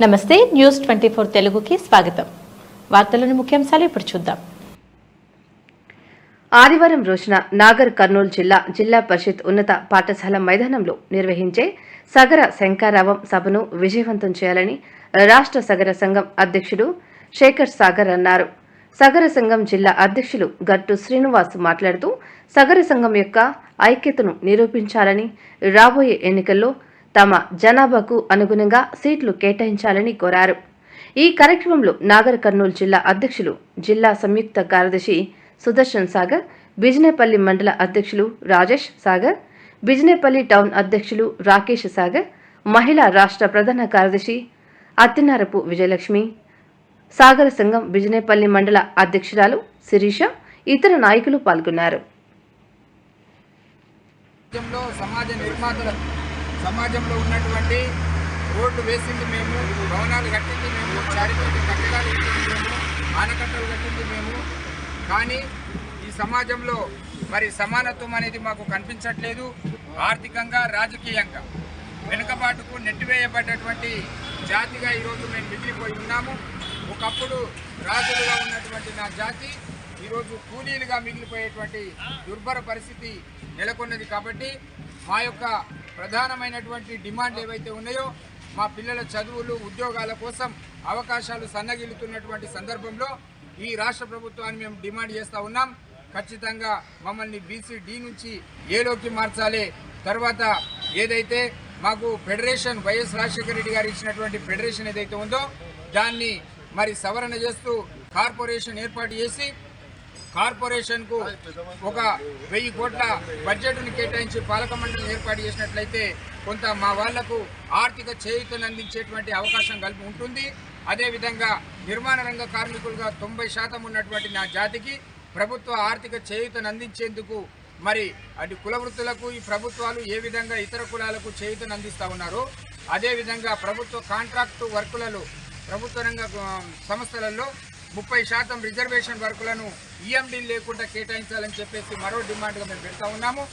నమస్తే news twenty four తెలుగుకి స్వాగతం. వార్తలను ముఖ్యాంశాలు ఇప్పుడు చూద్దాం. ఆదివారం రోజున నాగర్ కర్నూలు జిల్లా జిల్లా పరిషత్ ఉన్నత పాఠశాల మైదానంలో నిర్వహించే సగర శంకారావం సభను విజయవంతం చేయాలని రాష్ట్ర సగర సంఘం అధ్యక్షుడు శేఖర్ సాగర్ అన్నారు. సగర సంఘం జిల్లా అధ్యక్షులు గట్టు శ్రీనివాస్ మాట్లాడుతూ సగర సంఘం యొక్క ఐక్యతను నిరూపించాలని రాబోయే ఎన్నికల్లో తమ జనాభాకు అనుగుణంగా సీట్లు కేటాయించాలని కోరారు. ఈ కార్యక్రమంలో నాగర్ కర్నూలు జిల్లా అధ్యక్షులు జిల్లా సంయుక్త కార్యదర్శి సుదర్శన్ సాగర్ బిజినేపల్లి మండల అధ్యక్షులు రాజేష్ సాగర్ బిజినేపల్లి టౌన్ అధ్యక్షులు రాకేష్ సాగర్ మహిళా రాష్ట్ర ప్రధాన కార్యదర్శి అత్తినారపు విజయలక్ష్మి సాగర సంఘం బిజినేపల్లి మండల అధ్యక్షురాలు శిరీష ఇతర నాయకులు పాల్గొన్నారు. సమాజ సమాజంలో ఉన్నటువంటి రోడ్లు వేసింది మేము భవనాలు కట్టింది మేము చారిత్రక కట్టడాలు కట్టింది మేము ఆనకట్టలు కట్టింది మేము. కానీ ఈ సమాజంలో మరి సమానత్వం అనేది మాకు కనిపించట్లేదు. ఆర్థికంగా రాజకీయంగా. వెనుకబాటుకు నెట్టివేయబడ్డటువంటి జాతిగా ఈరోజు మేము మిగిలిపోయి ఉన్నాము. ఒకప్పుడు రాజులుగా ఉన్నటువంటి నా జాతి ఈరోజు కూలీలుగా మిగిలిపోయేటువంటి దుర్భర పరిస్థితి నెలకొన్నది కాబట్టి మా యొక్క ప్రధానమైనటువంటి డిమాండ్ ఏవైతే ఉన్నాయో మా పిల్లల చదువులు ఉద్యోగాల కోసం అవకాశాలు సన్నగిల్లుతున్నటువంటి సందర్భంలో ఈ రాష్ట్ర ప్రభుత్వాన్ని మేము డిమాండ్ చేస్తూ ఉన్నాం. ఖచ్చితంగా మమ్మల్ని బీసీ డి నుంచి ఏలోకి మార్చాలి. తర్వాత ఏదైతే మాకు ఫెడరేషన్ వైఎస్ రాజశేఖర రెడ్డి గారు ఇచ్చినటువంటి ఫెడరేషన్ ఏదైతే ఉందో దాన్ని మరి సవరణ చేస్తూ కార్పొరేషన్ ఏర్పాటు చేసి కార్పొరేషన్కు ఒక వెయ్యి కోట్ల బడ్జెట్ను కేటాయించి పాలక మండలిని ఏర్పాటు చేసినట్లయితే కొంత మా వాళ్ళకు ఆర్థిక చేయూతను అందించేటువంటి అవకాశం కలిపి ఉంటుంది. అదేవిధంగా నిర్మాణ రంగ కార్మికులుగా తొంభై శాతం ఉన్నటువంటి నా జాతికి ప్రభుత్వ ఆర్థిక చేయూతను అందించేందుకు మరి అటు కుల వృత్తులకు ఈ ప్రభుత్వాలు ఏ విధంగా ఇతర కులాలకు చేయూతను అందిస్తూ ఉన్నారో అదేవిధంగా ప్రభుత్వ కాంట్రాక్టు వర్కులలో ప్రభుత్వ రంగ సంస్థలలో ముప్పై శాతం రిజర్వేషన్ వర్కులను ఈఎండీ లేకుండా కేటాయించాలని చెప్పేసి మరో డిమాండ్గా మేము పెడతా ఉన్నాము.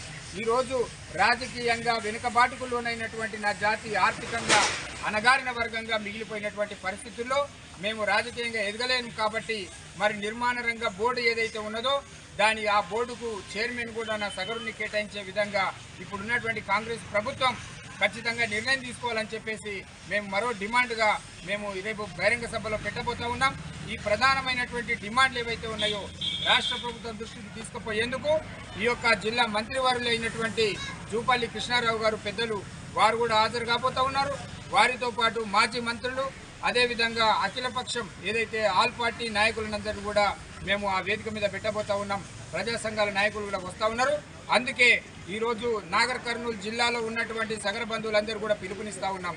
ఈరోజు రాజకీయంగా వెనుకబాటుకు లోనైనటువంటి నా జాతి ఆర్థికంగా అనగారిన వర్గంగా మిగిలిపోయినటువంటి పరిస్థితుల్లో మేము రాజకీయంగా ఎదగలేము కాబట్టి మరి నిర్మాణ రంగ బోర్డు ఏదైతే ఉన్నదో దాని ఆ బోర్డుకు చైర్మన్ కూడా నా సగరుని కేటాయించే విధంగా ఇప్పుడున్నటువంటి కాంగ్రెస్ ప్రభుత్వం ఖచ్చితంగా నిర్ణయం తీసుకోవాలని చెప్పేసి మేము మరో డిమాండ్గా మేము రేపు బహిరంగ సభలో పెట్టబోతా ఉన్నాం. ఈ ప్రధానమైనటువంటి డిమాండ్లు ఏవైతే ఉన్నాయో రాష్ట్ర ప్రభుత్వం దృష్టికి తీసుకుపోయేందుకు ఈ యొక్క జిల్లా మంత్రివారులు అయినటువంటి జూపల్లి కృష్ణారావు గారు పెద్దలు వారు కూడా హాజరు కాబోతూ ఉన్నారు. వారితో పాటు మాజీ మంత్రులు అదేవిధంగా అఖిలపక్షం ఏదైతే ఆల్ పార్టీ నాయకులందరూ కూడా మేము ఆ వేదిక మీద పెట్టబోతా ఉన్నాం. ప్రజా సంఘాల నాయకులు కూడా వస్తూ ఉన్నారు. అందుకే ఈరోజు నాగర్ కర్నూలు జిల్లాలో ఉన్నటువంటి సగర బంధువులందరూ కూడా పిలుపునిస్తా ఉన్నాం.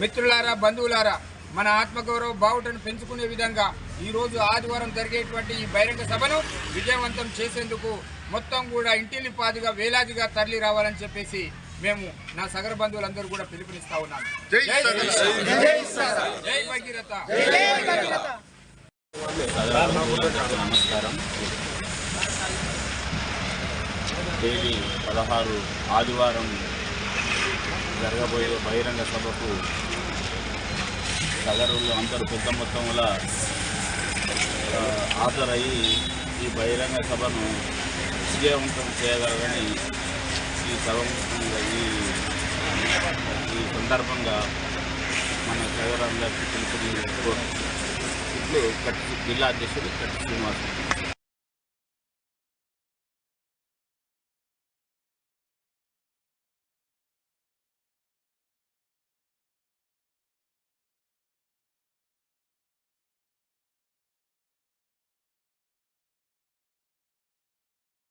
మిత్రులారా బంధువులారా మన ఆత్మగౌరవ బావుటను పెంచుకునే విధంగా ఈరోజు ఆదివారం జరిగేటువంటి ఈ బహిరంగ సభను విజయవంతం చేసేందుకు మొత్తం కూడా ఇంటిల్లిపాదిగా వేలాదిగా తరలి రావాలని చెప్పేసి మేము నా సగర బంధువులందరూ కూడా పిలుపునిస్తా ఉన్నాను జై శ్రీరామ్. జై భగీరథ. నమస్కారం. తేదీ పదహారు ఆదివారం జరగబోయే బహిరంగ సభకు సగరులు అందరూ పెద్ద మొత్తంలో హాజరయ్యి ఈ బహిరంగ సభను విజయవంతం చేయగలరని ఈ సభ ఈ ఈ సందర్భంగా మన సగరంలో పిలుపుని ఇప్పుడు కట్టి జిల్లా అధ్యక్షుడు కట్టి శ్రీనివాస్.